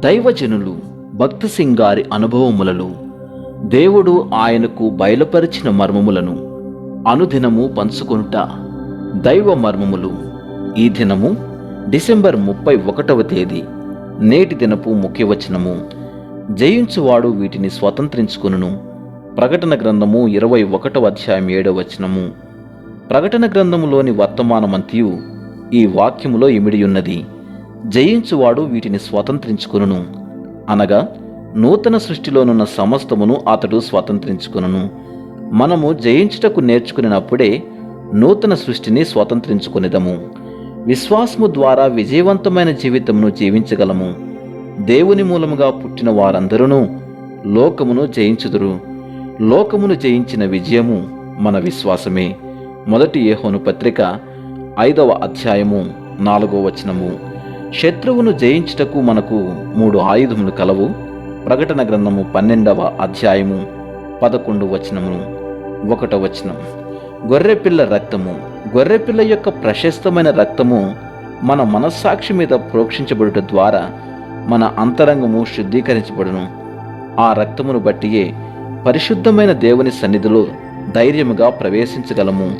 దైవజనులు భక్తి సింగ్ గారి అనుభవములలో దేవుడు ఆయనకు బయలుపరిచిన మర్మములను అనుదినము పంచుకొనుట దైవ మర్మములు. ఈ దినము డిసెంబర్ ముప్పై ఒకటవ తేదీ నేటి దినపు ముఖ్యవచనము జయించువాడు వీటిని స్వతంత్రించుకును ప్రకటన గ్రంథము ఇరవై ఒకటవ అధ్యాయం ఏడవ వచనము. ప్రకటన గ్రంథములోని వర్తమానమంతియు ఈ వాక్యములో ఇమిడియున్నది. జయించువాడు వీటిని స్వతంత్రించుకును అనగా నూతన సృష్టిలోనున్న సమస్తమును అతడు స్వతంత్రించుకును మనము జయించుటకు నేర్చుకున్నప్పుడే నూతన సృష్టిని స్వతంత్రించుకునేదము. విశ్వాసము ద్వారా విజయవంతమైన జీవితమును జీవించగలము. దేవుని మూలముగా పుట్టిన వారందరూ లోకమును జయించుదురు. లోకమును జయించిన విజయము మన విశ్వాసమే. మొదటి ఏహోను పత్రిక ఐదవ అధ్యాయము నాలుగో వచనము. శత్రువును జయించుటకు మనకు మూడు ఆయుధములు కలవు. ప్రకటన గ్రంథము పన్నెండవ అధ్యాయము పదకొండు వచనము ఒకట వచనం. గొర్రెపిల్ల రక్తము. గొర్రెపిల్ల యొక్క ప్రశస్తమైన రక్తము మన మనస్సాక్షి మీద ప్రోక్షించబడుట ద్వారా మన అంతరంగము శుద్ధీకరించబడును. ఆ రక్తమును బట్టియే పరిశుద్ధమైన దేవుని సన్నిధిలో ధైర్యముగా ప్రవేశించగలము.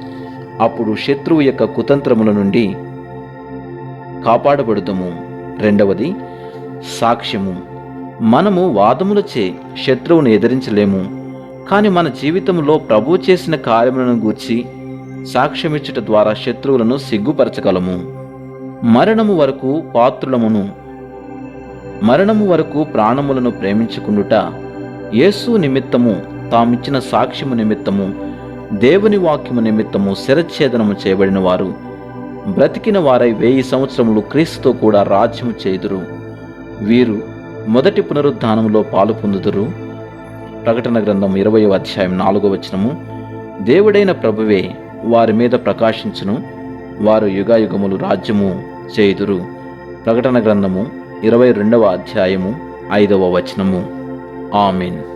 అప్పుడు శత్రువు యొక్క కుతంత్రముల నుండి కాపాడబడుతుము రెండవది సాక్ష్యము. మనము వాదములచే శత్రువును ఎదిరించలేము. కానీ మన జీవితంలో ప్రభు చేసిన కార్యములను గూర్చి సాక్ష్యమిచ్చుట ద్వారా శత్రువులను సిగ్గుపరచగలము. మరణము వరకు పాత్రులమును మరణము వరకు ప్రాణములను ప్రేమించుకుండుట యేసు నిమిత్తము తామిచ్చిన సాక్ష్యము నిమిత్తము దేవుని వాక్యము నిమిత్తము శిరఛేదనము చేయబడిన వారు బ్రతికిన వారై వెయ్యి సంవత్సరములు క్రీస్తుతో కూడా రాజ్యం చేయుదురు. వీరు మొదటి పునరుద్ధానంలో పాలు పొందుదురు. ప్రకటన గ్రంథం ఇరవై అధ్యాయం నాలుగో వచనము. దేవుడైన ప్రభువే వారి మీద ప్రకాశించును. వారు యుగాయుగములు రాజ్యము చేయుదురు. ప్రకటన గ్రంథము ఇరవై రెండవ అధ్యాయము ఐదవ వచనము. ఆమెన్.